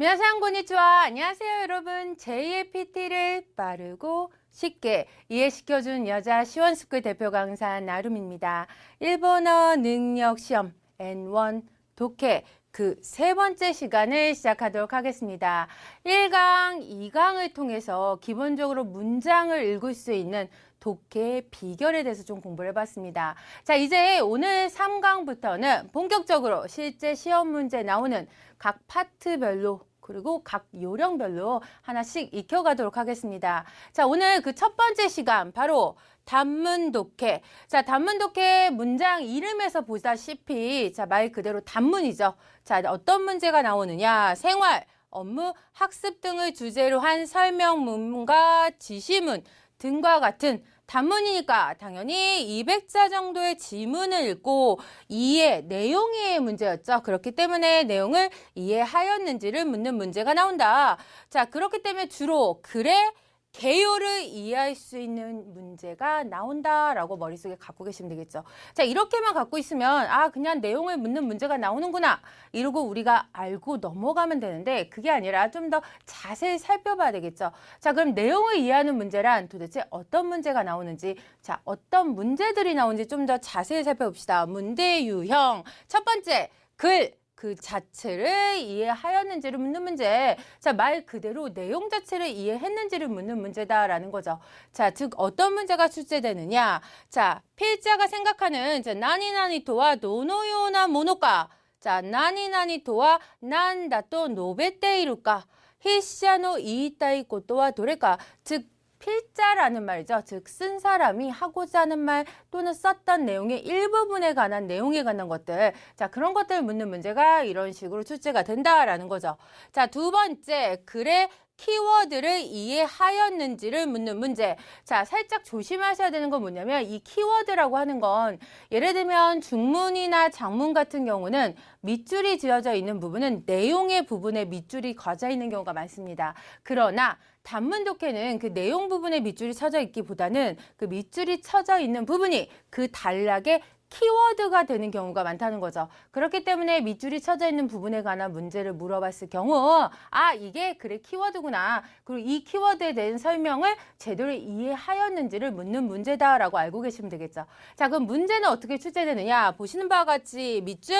미나상 고니치와 안녕하세요 여러분 제2의 PT를 빠르고 쉽게 이해시켜준 여자 시원스쿨 대표 강사 나름입니다. 일본어 능력 시험 N1 독해 그 세 번째 시간을 시작하도록 하겠습니다. 1강, 2강을 통해서 기본적으로 문장을 읽을 수 있는 독해의 비결에 대해서 좀 공부를 해봤습니다. 자, 이제 오늘 3강부터는 본격적으로 실제 시험 문제 나오는 각 파트별로 그리고 각 요령별로 하나씩 익혀가도록 하겠습니다. 자, 오늘 그 첫 번째 시간 바로 단문 독해. 자, 단문 독해 문장 이름에서 보다시피 자, 말 그대로 단문이죠. 자, 어떤 문제가 나오느냐? 생활, 업무, 학습 등을 주제로 한 설명문과 지시문 등과 같은 단문이니까 당연히 200자 정도의 지문을 읽고 이해, 내용의 문제였죠. 그렇기 때문에 내용을 이해하였는지를 묻는 문제가 나온다. 자, 그렇기 때문에 주로 글의 개요를 이해할 수 있는 문제가 나온다라고 머릿속에 갖고 계시면 되겠죠. 자, 이렇게만 갖고 있으면 아, 그냥 내용을 묻는 문제가 나오는구나. 이러고 우리가 알고 넘어가면 되는데 그게 아니라 좀 더 자세히 살펴봐야 되겠죠. 자, 그럼 내용을 이해하는 문제란 도대체 어떤 문제가 나오는지, 자, 어떤 문제들이 나오는지 좀 더 자세히 살펴봅시다. 문제 유형. 첫 번째, 글. 그 자체를 이해하였는지를 묻는 문제. 자, 말 그대로 내용 자체를 이해했는지를 묻는 문제다라는 거죠. 자, 즉 어떤 문제가 출제되느냐? 자, 필자가 생각하는 자, 나니나니토와 노노요나 모노까. 자, 나니나니토와 난다또 노베테이루까. 히시아노 이이타이 고토와 도레까. 즉 필자라는 말이죠. 즉, 쓴 사람이 하고자 하는 말 또는 썼던 내용의 일부분에 관한 내용에 관한 것들. 자, 그런 것들을 묻는 문제가 이런 식으로 출제가 된다라는 거죠. 자, 두 번째, 글의 키워드를 이해하였는지를 묻는 문제. 자, 살짝 조심하셔야 되는 건 뭐냐면 이 키워드라고 하는 건 예를 들면 중문이나 장문 같은 경우는 밑줄이 지어져 있는 부분은 내용의 부분에 밑줄이 거져 있는 경우가 많습니다. 그러나 단문 독해는 그 내용 부분에 밑줄이 쳐져 있기보다는 그 밑줄이 쳐져 있는 부분이 그 단락의 키워드가 되는 경우가 많다는 거죠. 그렇기 때문에 밑줄이 쳐져 있는 부분에 관한 문제를 물어봤을 경우, 아, 이게 그래 키워드구나. 그리고 이 키워드에 대한 설명을 제대로 이해하였는지를 묻는 문제다라고 알고 계시면 되겠죠. 자, 그럼 문제는 어떻게 출제되느냐? 보시는 바와 같이 밑줄,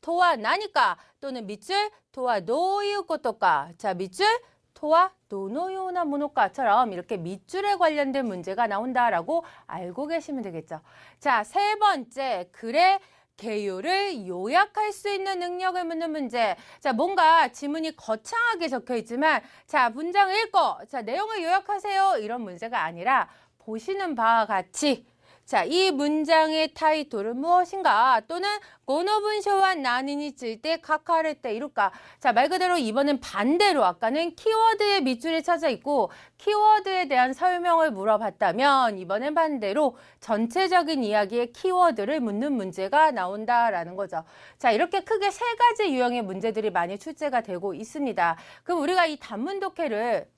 토와 나니까 또는 밑줄, 토와 노이우 것도까. 자, 밑줄, 토와 노노요나 모노카처럼 이렇게 밑줄에 관련된 문제가 나온다라고 알고 계시면 되겠죠. 자, 세 번째, 글의 개요를 요약할 수 있는 능력을 묻는 문제. 자, 뭔가 지문이 거창하게 적혀 있지만, 자, 문장을 읽고, 자, 내용을 요약하세요. 이런 문제가 아니라, 보시는 바와 같이, 자, 이 문장의 타이틀은 무엇인가? 또는 고노분쇼와 나는이 찔때 카카를 때 이룰까? 자, 말 그대로 이번엔 반대로 아까는 키워드의 밑줄이 찾아 있고 키워드에 대한 설명을 물어봤다면 이번엔 반대로 전체적인 이야기의 키워드를 묻는 문제가 나온다라는 거죠. 자, 이렇게 크게 세 가지 유형의 문제들이 많이 출제가 되고 있습니다. 그럼 우리가 이 단문 독해를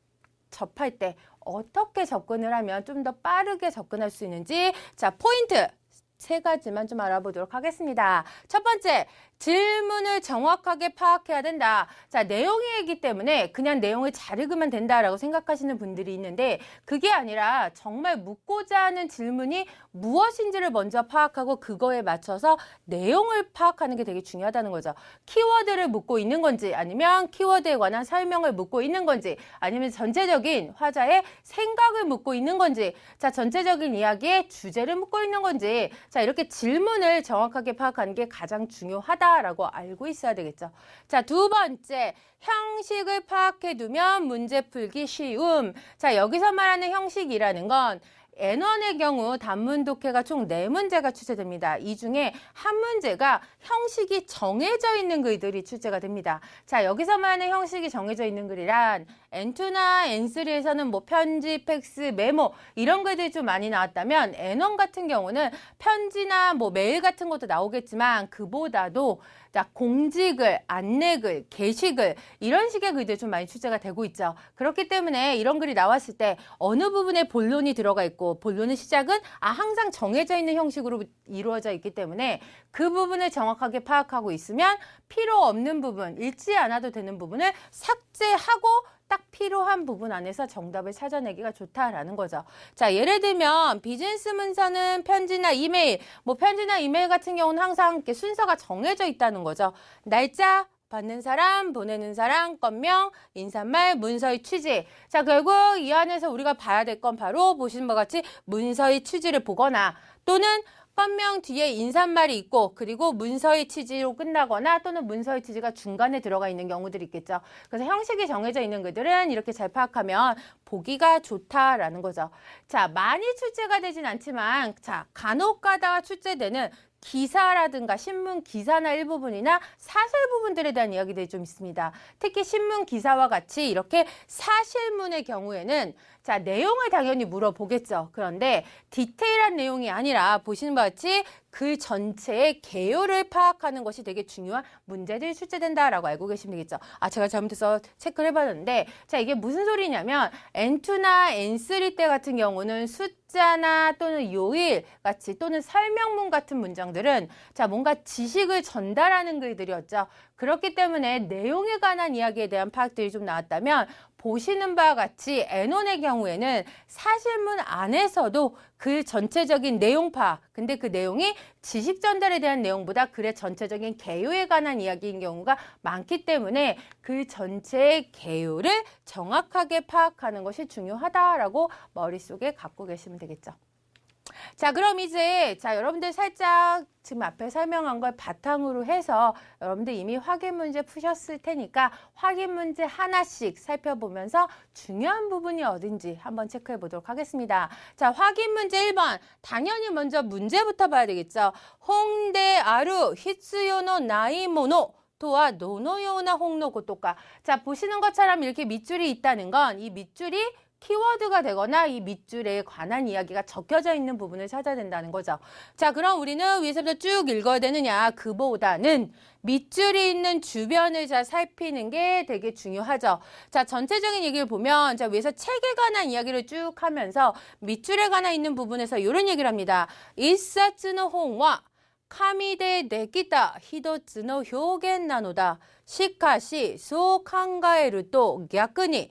접할 때 어떻게 접근을 하면 좀 더 빠르게 접근할 수 있는지 자 포인트 세 가지만 좀 알아보도록 하겠습니다. 첫 번째, 질문을 정확하게 파악해야 된다. 자, 내용이기 때문에 그냥 내용을 잘 읽으면 된다라고 생각하시는 분들이 있는데 그게 아니라 정말 묻고자 하는 질문이 무엇인지를 먼저 파악하고 그거에 맞춰서 내용을 파악하는 게 되게 중요하다는 거죠. 키워드를 묻고 있는 건지 아니면 키워드에 관한 설명을 묻고 있는 건지 아니면 전체적인 화자의 생각을 묻고 있는 건지 자, 전체적인 이야기의 주제를 묻고 있는 건지 자, 이렇게 질문을 정확하게 파악하는 게 가장 중요하다 라고 알고 있어야 되겠죠. 자, 두 번째, 형식을 파악해 두면 문제 풀기 쉬움. 자, 여기서 말하는 형식이라는 건 N1의 경우 단문 독해가 총 네문제가 출제됩니다. 이 중에 한 문제가 형식이 정해져 있는 글들이 출제가 됩니다. 자, 여기서 말하는 형식이 정해져 있는 글이란 N2나 N3에서는 뭐 편지, 팩스, 메모 이런 글들이 좀 많이 나왔다면 N1 같은 경우는 편지나 뭐 메일 같은 것도 나오겠지만 그보다도 자, 공지글, 안내글, 게시글 이런 식의 글들 좀 많이 출제가 되고 있죠. 그렇기 때문에 이런 글이 나왔을 때 어느 부분에 본론이 들어가 있고 본론의 시작은 아 항상 정해져 있는 형식으로 이루어져 있기 때문에 그 부분을 정확하게 파악하고 있으면 필요 없는 부분, 읽지 않아도 되는 부분을 삭제하고 딱 필요한 부분 안에서 정답을 찾아내기가 좋다라는 거죠. 자, 예를 들면 비즈니스 문서는 편지나 이메일, 뭐 편지나 이메일 같은 경우는 항상 이렇게 순서가 정해져 있다는 거죠. 날짜, 받는 사람, 보내는 사람, 건명, 인사말, 문서의 취지. 자, 결국 이 안에서 우리가 봐야 될 건 바로 보시는 것 같이 문서의 취지를 보거나 또는 건명 뒤에 인사말이 있고 그리고 문서의 취지로 끝나거나 또는 문서의 취지가 중간에 들어가 있는 경우들이 있겠죠. 그래서 형식이 정해져 있는 글들은 이렇게 잘 파악하면 보기가 좋다라는 거죠. 자, 많이 출제가 되진 않지만 자, 간혹 가다가 출제되는 기사라든가 신문 기사나 일부분이나 사설 부분들에 대한 이야기들이 좀 있습니다. 특히 신문 기사와 같이 이렇게 사실문의 경우에는 자, 내용을 당연히 물어보겠죠. 그런데 디테일한 내용이 아니라 보시는 바와 같이 글 전체의 개요를 파악하는 것이 되게 중요한 문제들이 출제된다라고 알고 계시면 되겠죠. 아, 제가 잘못해서 체크를 해봤는데, 자, 이게 무슨 소리냐면, N2나 N3 때 같은 경우는 숫자나 또는 요일 같이 또는 설명문 같은 문장들은 자, 뭔가 지식을 전달하는 글들이었죠. 그렇기 때문에 내용에 관한 이야기에 대한 파악들이 좀 나왔다면, 보시는 바와 같이 N1의 경우에는 사실문 안에서도 그 전체적인 내용 파악, 근데 그 내용이 지식 전달에 대한 내용보다 글의 전체적인 개요에 관한 이야기인 경우가 많기 때문에 그 전체의 개요를 정확하게 파악하는 것이 중요하다라고 머릿속에 갖고 계시면 되겠죠. 자, 그럼 이제 자, 여러분들 살짝 지금 앞에 설명한 걸 바탕으로 해서 여러분들 이미 확인 문제 푸셨을 테니까 확인 문제 하나씩 살펴보면서 중요한 부분이 어딘지 한번 체크해 보도록 하겠습니다. 자, 확인 문제 1번. 당연히 먼저 문제부터 봐야 되겠죠. 홍대 아루 히츠요노 나이모노 도와 노노요나 홍노 고토까. 자, 보시는 것처럼 이렇게 밑줄이 있다는 건 이 밑줄이 키워드가 되거나 이 밑줄에 관한 이야기가 적혀져 있는 부분을 찾아야 된다는 거죠. 자, 그럼 우리는 위에서부터 쭉 읽어야 되느냐? 그보다는 밑줄이 있는 주변을 잘 살피는 게 되게 중요하죠. 자, 전체적인 얘기를 보면 자, 위에서 책에 관한 이야기를 쭉 하면서 밑줄에 관한 있는 부분에서 이런 얘기를 합니다. 일사츠노 홍와 카미데 네기타 히도츠노 효겐 나노다. 시카시 소 칸가에르 또逆に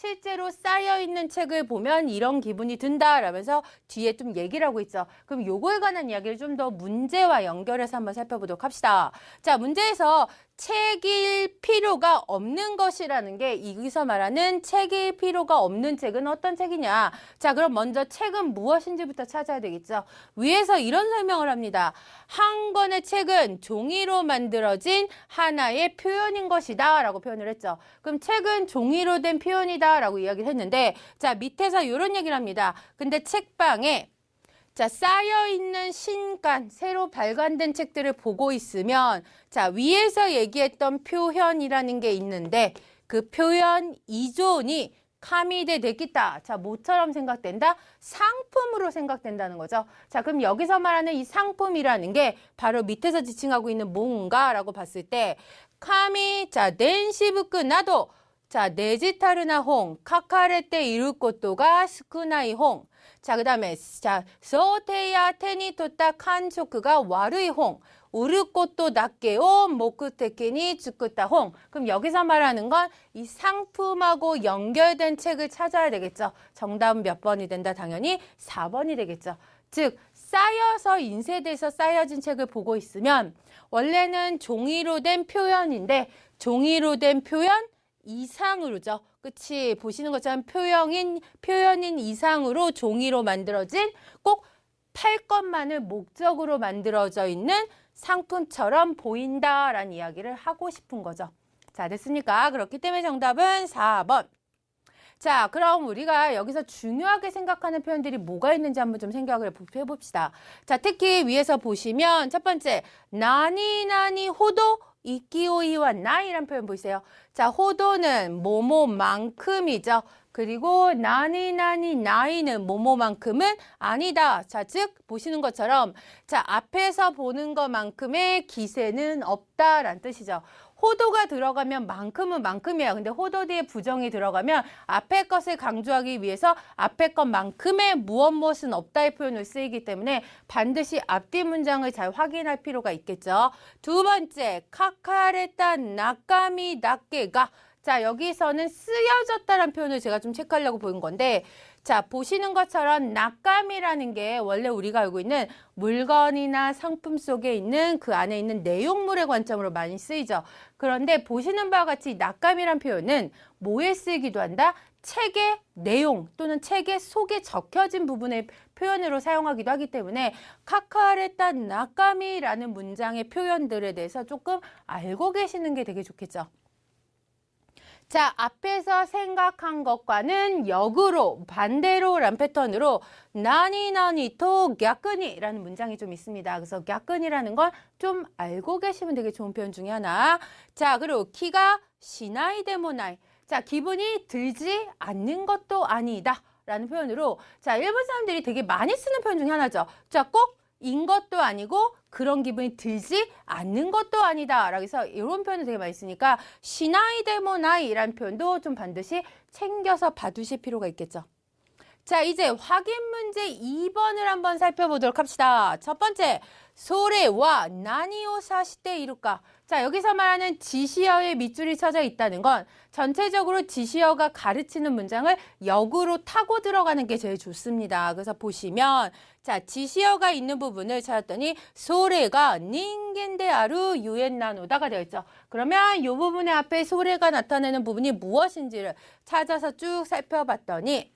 실제로 쌓여 있는 책을 보면 이런 기분이 든다라면서 뒤에 좀 얘기를 하고 있죠. 그럼 요거에 관한 이야기를 좀 더 문제와 연결해서 한번 살펴보도록 합시다. 자, 문제에서 책일 필요가 없는 것이라는 게 여기서 말하는 책일 필요가 없는 책은 어떤 책이냐? 자, 그럼 먼저 책은 무엇인지부터 찾아야 되겠죠. 위에서 이런 설명을 합니다. 한 권의 책은 종이로 만들어진 하나의 표현인 것이다 라고 표현을 했죠. 그럼 책은 종이로 된 표현이다 라고 이야기를 했는데 자, 밑에서 이런 얘기를 합니다. 근데 책방에 자, 쌓여있는 신간, 새로 발간된 책들을 보고 있으면, 자, 위에서 얘기했던 표현이라는 게 있는데, 그 표현 이존이 카미데 데기다. 자, 뭐처럼 생각된다? 상품으로 생각된다는 거죠. 자, 그럼 여기서 말하는 이 상품이라는 게 바로 밑에서 지칭하고 있는 뭔가라고 봤을 때, 카미, 자, 덴시부크 나도, 자, 네지타르나 홍, 카카레테 이루코토가 스쿠나이 홍. 자, 그 다음에, 자, 소테야 테니 토타 칸초크가 와르이 홍. 우르 꽃도 낮게오 모쿠테케니 주쿠타 홍. 그럼 여기서 말하는 건 이 상품하고 연결된 책을 찾아야 되겠죠. 정답은 몇 번이 된다? 당연히 4번이 되겠죠. 즉, 쌓여서 인쇄돼서 쌓여진 책을 보고 있으면 원래는 종이로 된 표현인데 종이로 된 표현 이상으로죠. 그치? 보시는 것처럼 표현인, 표현인 이상으로 종이로 만들어진 꼭 팔 것만을 목적으로 만들어져 있는 상품처럼 보인다라는 이야기를 하고 싶은 거죠. 자, 됐습니까? 그렇기 때문에 정답은 4번. 자, 그럼 우리가 여기서 중요하게 생각하는 표현들이 뭐가 있는지 한번 좀 생각을 해봅시다. 자, 특히 위에서 보시면 첫 번째, 나니 나니 호도 이끼오이와 나이란 표현 보이세요. 자, 호도는 뭐뭐만큼이죠. 그리고 나니 나니 나이는 뭐뭐만큼은 아니다. 자, 즉 보시는 것처럼 자, 앞에서 보는 것만큼의 기세는 없다라는 뜻이죠. 호도가 들어가면 만큼은 만큼이야. 근데 호도 뒤에 부정이 들어가면 앞에 것을 강조하기 위해서 앞에 것만큼의 무엇 무엇은 없다의 표현을 쓰이기 때문에 반드시 앞뒤 문장을 잘 확인할 필요가 있겠죠. 두 번째, 카카레타 나까미 낫게가 자, 여기서는 쓰여졌다라는 표현을 제가 좀 체크하려고 보는 건데, 자, 보시는 것처럼 낙감이라는 게 원래 우리가 알고 있는 물건이나 상품 속에 있는 그 안에 있는 내용물의 관점으로 많이 쓰이죠. 그런데 보시는 바와 같이 낙감이란 표현은 뭐에 쓰이기도 한다? 책의 내용 또는 책의 속에 적혀진 부분의 표현으로 사용하기도 하기 때문에 카카레타 낙감이라는 문장의 표현들에 대해서 조금 알고 계시는 게 되게 좋겠죠. 자, 앞에서 생각한 것과는 역으로, 반대로란 패턴으로 나니 나니 토 갸끈이라는 문장이 좀 있습니다. 그래서 갸끈이라는 걸 좀 알고 계시면 되게 좋은 표현 중에 하나. 자, 그리고 키가 시나이 데모나이. 자, 기분이 들지 않는 것도 아니다. 라는 표현으로 자, 일본 사람들이 되게 많이 쓰는 표현 중에 하나죠. 자, 꼭 인 것도 아니고 그런 기분이 들지 않는 것도 아니다. 라고 해서 이런 표현을 되게 많이 쓰니까 시나이 데모나이라는 표현도 좀 반드시 챙겨서 봐두실 필요가 있겠죠. 자, 이제 확인 문제 2번을 한번 살펴보도록 합시다. 첫 번째, 소레와 나니오 사시때 이루까. 자, 여기서 말하는 지시어의 밑줄이 쳐져 있다는 건 전체적으로 지시어가 가르치는 문장을 역으로 타고 들어가는 게 제일 좋습니다. 그래서 보시면 자, 지시어가 있는 부분을 찾았더니 소래가 닌겐데 아루 유엔 나노다가 되어 있죠. 그러면 이 부분의 앞에 소래가 나타내는 부분이 무엇인지를 찾아서 쭉 살펴봤더니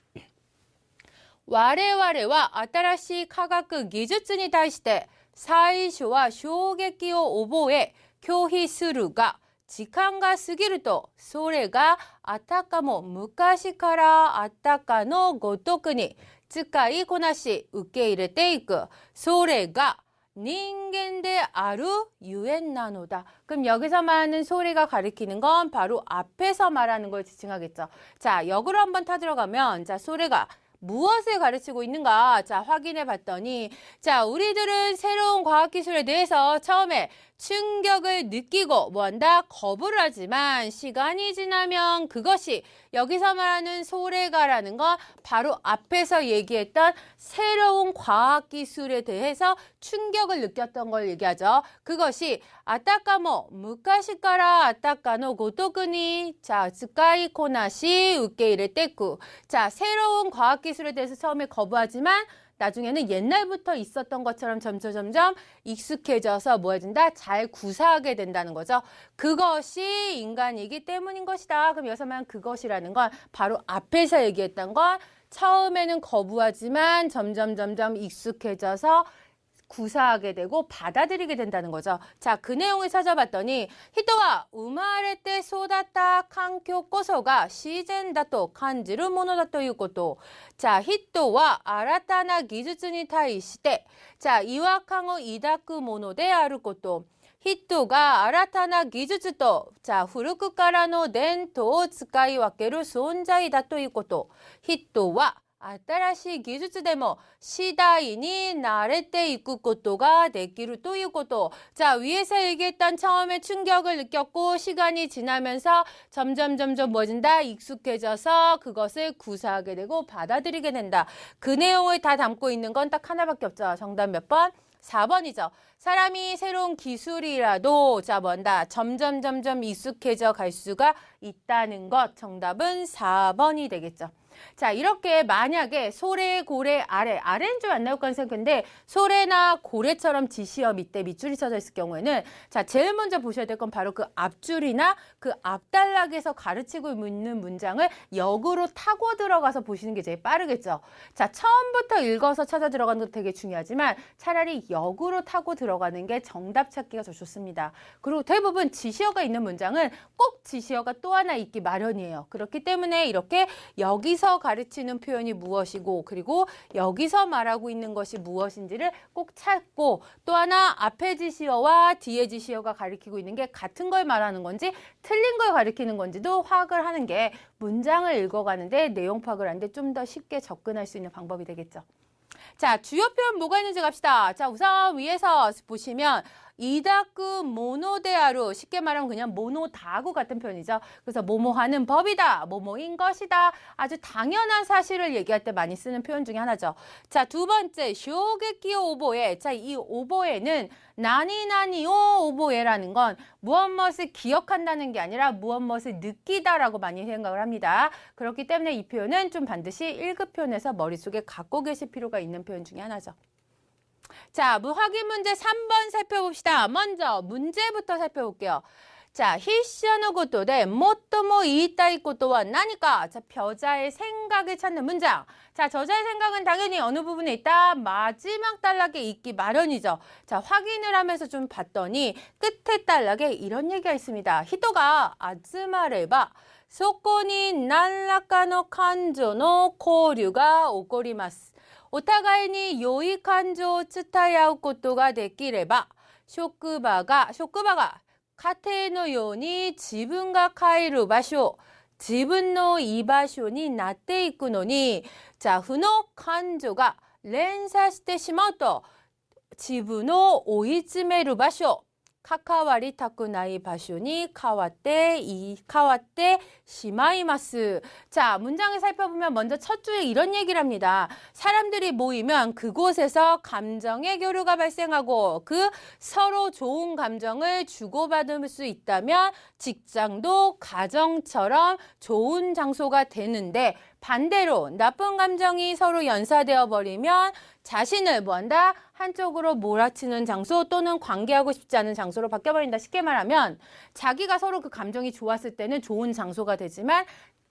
와레와레와 아따라시 카가크 기주츠니 다시대 사이쇼와 쇼게키오 오보에 교히스루가 시간과 스기르도 소래가 아타카모 무카시카라 아타카노 고토크니 使いこなし受け入れていくそれが人間であるゆえんなのだ. 그럼 여기서 말하는 소리가 가리키는 건 바로 앞에서 말하는 걸 지칭하겠죠. 자, 역으로 한번 타들어가면 자, 소리가 무엇을 가르치고 있는가? 자, 확인해 봤더니, 자, 우리들은 새로운 과학기술에 대해서 처음에 충격을 느끼고 뭐한다? 거부를 하지만 시간이 지나면 그것이 여기서 말하는 소래가라는 건 바로 앞에서 얘기했던 새로운 과학 기술에 대해서 충격을 느꼈던 걸 얘기하죠. 그것이 아따까모 무카시카라 아따까노 고토쿠니 자 스카이 코나시 우케이레 때쿠 자 새로운 과학 기술에 대해서 처음에 거부하지만 나중에는 옛날부터 있었던 것처럼 점점 점점 익숙해져서 뭐 해준다? 잘 구사하게 된다는 거죠. 그것이 인간이기 때문인 것이다. 그럼 여기서 말한 그것이라는 건 바로 앞에서 얘기했던 건 처음에는 거부하지만 점점 점점 익숙해져서 구사하게 되고 받아들이게 된다는 거죠. 자, 그 내용을 찾아봤더니 히토와 우마레 때 쏟았다 칸교 꼬소가 시젠다또 간지를 모노다또 이것도 자, 히토와 아라타나 기주츠니 타이시테 자, 이와캉오 이다쿠 모노데 아ること人が新たな技術と、じゃあ古くからの伝統を使い分ける存在だということ。人は 新しい技術でも次第に慣れていくことができるということ. 자, 위에서 얘기했던 처음에 충격을 느꼈고 시간이 지나면서 점점 점점 뭐진다? 익숙해져서 그것을 구사하게 되고 받아들이게 된다. 그 내용을 다 담고 있는 건 딱 하나밖에 없죠. 정답 몇 번? 4번이죠. 사람이 새로운 기술이라도 자 뭔다 점점 점점 익숙해져 갈 수가 있다는 것 정답은 4번이 되겠죠. 자, 이렇게 만약에 소래, 고래, 아래, 아래는 좀안 나올 거라는 생각인데 소래나 고래처럼 지시어 밑에 밑줄이 쳐져 있을 경우에는 자, 제일 먼저 보셔야 될 건 바로 그 앞줄이나 그 앞단락에서 가르치고 있는 문장을 역으로 타고 들어가서 보시는 게 제일 빠르겠죠. 자, 처음부터 읽어서 찾아 들어가는 것도 되게 중요하지만 차라리 역으로 타고 들어가는 게 정답 찾기가 더 좋습니다. 그리고 대부분 지시어가 있는 문장은 꼭 지시어가 또 하나 있기 마련이에요. 그렇기 때문에 이렇게 여기서 가르치는 표현이 무엇이고 그리고 여기서 말하고 있는 것이 무엇인지를 꼭 찾고 또 하나 앞에 지시어와 뒤에 지시어가 가리키고 있는 게 같은 걸 말하는 건지 틀린 걸 가리키는 건지도 파악을 하는 게 문장을 읽어가는데 내용 파악을 하는데 좀 더 쉽게 접근할 수 있는 방법이 되겠죠. 자, 주요 표현 뭐가 있는지 갑시다. 자, 우선 위에서 보시면 이다크 모노데아루 쉽게 말하면 그냥 모노다구 같은 표현이죠. 그래서 뭐뭐하는 법이다, 뭐뭐인 것이다. 아주 당연한 사실을 얘기할 때 많이 쓰는 표현 중에 하나죠. 자, 두 번째 쇼게키 오보에. 자, 이 오보에는 나니나니오 오보에라는 건 무엇 무엇을 기억한다는 게 아니라 무엇 무엇을 느끼다라고 많이 생각을 합니다. 그렇기 때문에 이 표현은 좀 반드시 1급 표현에서 머릿속에 갖고 계실 필요가 있는 표현 중에 하나죠. 자, 무- 확인 문제 3번 살펴봅시다. 먼저 문제부터 살펴볼게요. 자, 히시아노 것도 대 모토모 이따이 것도와 나니까 자, 저자의 생각을 찾는 문장. 자, 저자의 생각은 당연히 어느 부분에 있다? 마지막 단락에 있기 마련이죠. 자, 확인을 하면서 좀 봤더니 끝에 단락에 이런 얘기가 있습니다. 히토가 아즈마레바 소코니 난라카노 칸조노 코류가 오코리마스. お互いに良い感情を伝え合うことができれば、職場が、職場が家庭のように自分が帰る場所、自分の居場所になっていくのに、じゃあ、負の感情が連鎖してしまうと、自分を追い詰める場所、 카카와리 타쿠나이 바쇼니 카와떼 이 카와떼 시마이마스. 자, 문장을 살펴보면 먼저 첫 주에 이런 얘기를 합니다. 사람들이 모이면 그곳에서 감정의 교류가 발생하고 그 서로 좋은 감정을 주고받을 수 있다면 직장도 가정처럼 좋은 장소가 되는데 반대로 나쁜 감정이 서로 연사되어 버리면 자신을 뭐한다? 한쪽으로 몰아치는 장소 또는 관계하고 싶지 않은 장소로 바뀌어버린다. 쉽게 말하면 자기가 서로 그 감정이 좋았을 때는 좋은 장소가 되지만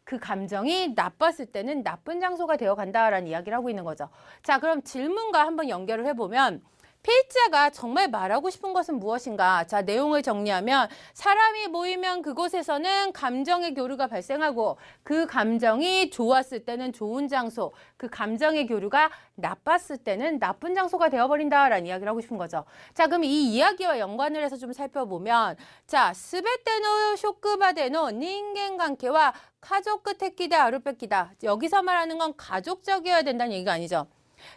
그 감정이 나빴을 때는 나쁜 장소가 되어 간다라는 이야기를 하고 있는 거죠. 자, 그럼 질문과 한번 연결을 해보면 필자가 정말 말하고 싶은 것은 무엇인가? 자, 내용을 정리하면 사람이 모이면 그곳에서는 감정의 교류가 발생하고 그 감정이 좋았을 때는 좋은 장소, 그 감정의 교류가 나빴을 때는 나쁜 장소가 되어버린다라는 이야기를 하고 싶은 거죠. 자, 그럼 이 이야기와 연관을 해서 좀 살펴보면 자, 스베테노 쇼크바데노 닌겐 관계와 가족 끝에 끼다 아루 뺏기다. 여기서 말하는 건 가족적이어야 된다는 얘기가 아니죠.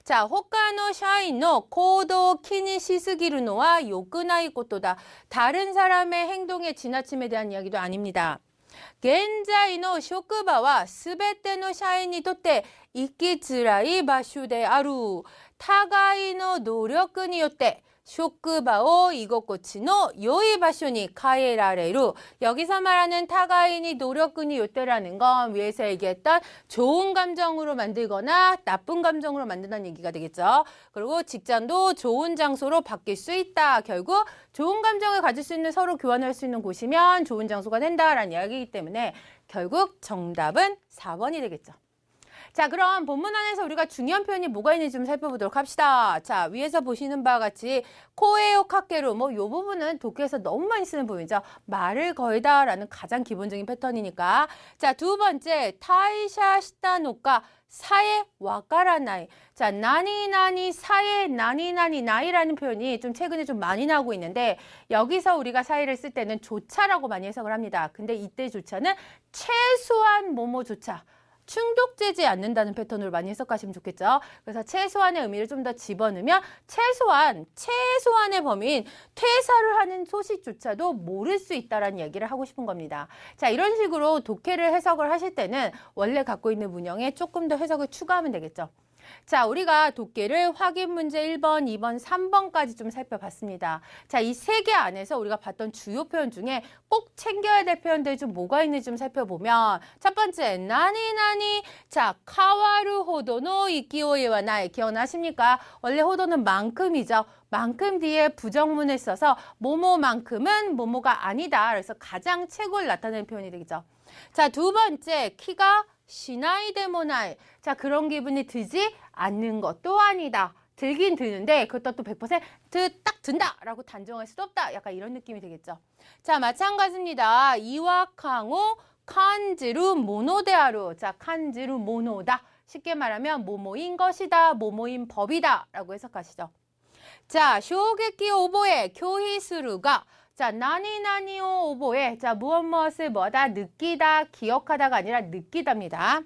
자, 호카노 샤이노 코도 키니시스기르노와 요크나이 꼬또다. 다른 사람의 행동의 지나침에 대한 이야기도 아닙니다. 겐자이노 쇼크바와 스베테노 샤이니 또때 이끼즈라이 마슈데 아루 타가이노 노력근이요 때 쇼크바오 이것꼬치노 요이바쇼니 카에라레루 여기서 말하는 타가인이 노력근이 요때라는 건 위에서 얘기했던 좋은 감정으로 만들거나 나쁜 감정으로 만든다는 얘기가 되겠죠. 그리고 직장도 좋은 장소로 바뀔 수 있다. 결국 좋은 감정을 가질 수 있는 서로 교환할 수 있는 곳이면 좋은 장소가 된다라는 이야기이기 때문에 결국 정답은 4번이 되겠죠. 자, 그럼 본문 안에서 우리가 중요한 표현이 뭐가 있는지 좀 살펴보도록 합시다. 자, 위에서 보시는 바와 같이 코에오 카케루 뭐요 부분은 독해에서 너무 많이 쓰는 부분이죠. 말을 걸다라는 가장 기본적인 패턴이니까. 자, 두 번째 타이샤 시타노카 사에 와까라나이. 자, 나니나니 사에 나니나니 나이라는 표현이 좀 최근에 좀 많이 나오고 있는데 여기서 우리가 사이를 쓸 때는 조차라고 많이 해석을 합니다. 근데 이때 조차는 최소한 뭐뭐 조차 충족되지 않는다는 패턴으로 많이 해석하시면 좋겠죠. 그래서 최소한의 의미를 좀 더 집어넣으면 최소한 최소한의 범위인 퇴사를 하는 소식조차도 모를 수 있다라는 얘기를 하고 싶은 겁니다. 자 이런 식으로 독해를 해석을 하실 때는 원래 갖고 있는 문형에 조금 더 해석을 추가하면 되겠죠. 자, 우리가 독계를 확인 문제 1번, 2번, 3번까지 좀 살펴봤습니다. 자, 이 세 개 안에서 우리가 봤던 주요 표현 중에 꼭 챙겨야 될 표현들이 좀 뭐가 있는지 좀 살펴보면 첫 번째, 나니 나니. 자, 카와루 호도노 이키오이와 나이 기억나십니까? 원래 호도는 만큼이죠. 만큼 뒤에 부정문을 써서 뭐뭐만큼은 뭐뭐가 아니다. 그래서 가장 최고를 나타내는 표현이 되겠죠. 자, 두 번째, 키가 시나이 데모나이. 자, 그런 기분이 들지 않는 것도 아니다. 들긴 드는데 그것도 또 100%딱 든다 라고 단정할 수도 없다. 약간 이런 느낌이 되겠죠. 자, 마찬가지입니다. 이와 강호 칸지루 모노데아루. 자, 칸지루 모노다. 쉽게 말하면 뭐뭐인 것이다. 뭐뭐인 법이다. 라고 해석하시죠. 자, 쇼게키 오보에 교희수루가 자, 나니 나니오 오보에 자, 무엇 무엇을 뭐다 느끼다, 기억하다가 아니라 느끼답니다.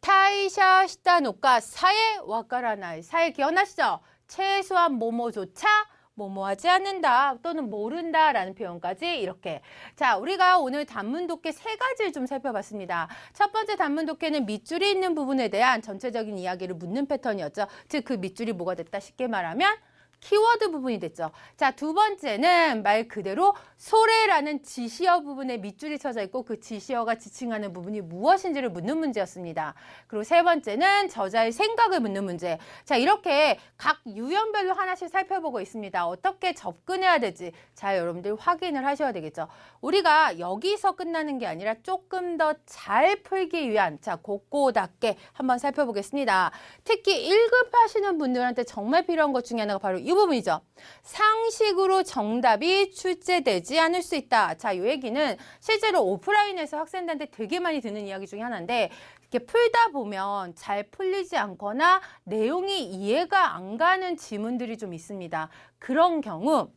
타이샤 시다노가 사에 와까라나이 사에 기억나시죠? 최소한 뭐뭐조차 뭐뭐하지 않는다 또는 모른다라는 표현까지 이렇게 자 우리가 오늘 단문 독해 세 가지를 좀 살펴봤습니다. 첫 번째 단문 독해는 밑줄이 있는 부분에 대한 전체적인 이야기를 묻는 패턴이었죠. 즉 그 밑줄이 뭐가 됐다 쉽게 말하면 키워드 부분이 됐죠. 자, 두 번째는 말 그대로 소래라는 지시어 부분에 밑줄이 쳐져 있고 그 지시어가 지칭하는 부분이 무엇인지를 묻는 문제였습니다. 그리고 세 번째는 저자의 생각을 묻는 문제. 자, 이렇게 각 유형별로 하나씩 살펴보고 있습니다. 어떻게 접근해야 될지 자, 여러분들 확인을 하셔야 되겠죠. 우리가 여기서 끝나는 게 아니라 조금 더 잘 풀기 위한 자, 곧고답게 한번 살펴보겠습니다. 특히 1급 하시는 분들한테 정말 필요한 것 중에 하나가 바로 이 부분이죠. 상식으로 정답이 출제되지 않을 수 있다. 자, 이 얘기는 실제로 오프라인에서 학생들한테 되게 많이 듣는 이야기 중에 하나인데 이렇게 풀다 보면 잘 풀리지 않거나 내용이 이해가 안 가는 지문들이 좀 있습니다. 그런 경우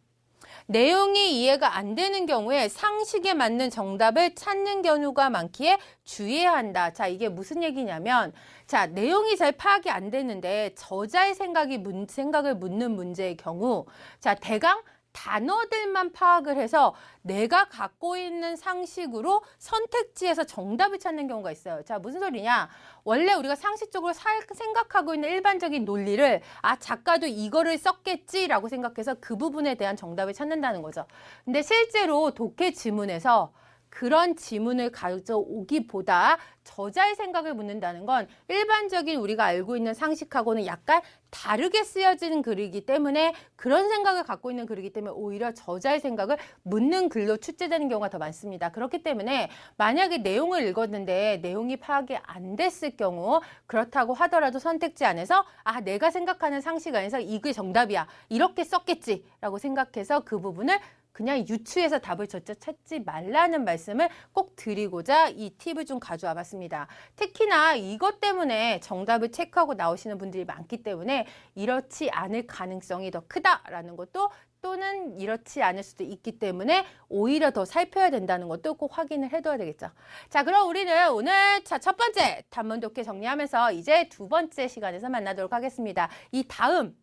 내용이 이해가 안 되는 경우에 상식에 맞는 정답을 찾는 경우가 많기에 주의해야 한다. 자, 이게 무슨 얘기냐면, 자, 내용이 잘 파악이 안 되는데 저자의 생각이 문, 생각을 묻는 문제의 경우, 자, 대강 단어들만 파악을 해서 내가 갖고 있는 상식으로 선택지에서 정답을 찾는 경우가 있어요. 자, 무슨 소리냐? 원래 우리가 상식적으로 살- 생각하고 있는 일반적인 논리를 아, 작가도 이거를 썼겠지라고 생각해서 그 부분에 대한 정답을 찾는다는 거죠. 근데 실제로 독해 지문에서 그런 지문을 가져오기보다 저자의 생각을 묻는다는 건 일반적인 우리가 알고 있는 상식하고는 약간 다르게 쓰여지는 글이기 때문에 그런 생각을 갖고 있는 글이기 때문에 오히려 저자의 생각을 묻는 글로 출제되는 경우가 더 많습니다. 그렇기 때문에 만약에 내용을 읽었는데 내용이 파악이 안 됐을 경우 그렇다고 하더라도 선택지 안에서 아 내가 생각하는 상식 안에서 이게 정답이야 이렇게 썼겠지라고 생각해서 그 부분을 그냥 유추해서 답을 저자 찾지 말라는 말씀을 꼭 드리고자 이 팁을 좀 가져와 봤습니다. 특히나 이것 때문에 정답을 체크하고 나오시는 분들이 많기 때문에 이렇지 않을 가능성이 더 크다라는 것도 또는 이렇지 않을 수도 있기 때문에 오히려 더 살펴야 된다는 것도 꼭 확인을 해둬야 되겠죠. 자, 그럼 우리는 오늘 자, 첫 번째 단문 독해 정리하면서 이제 두 번째 시간에서 만나도록 하겠습니다. 이 다음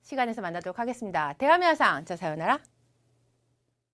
시간에서 만나도록 하겠습니다. 대화명상 자, 사연하라.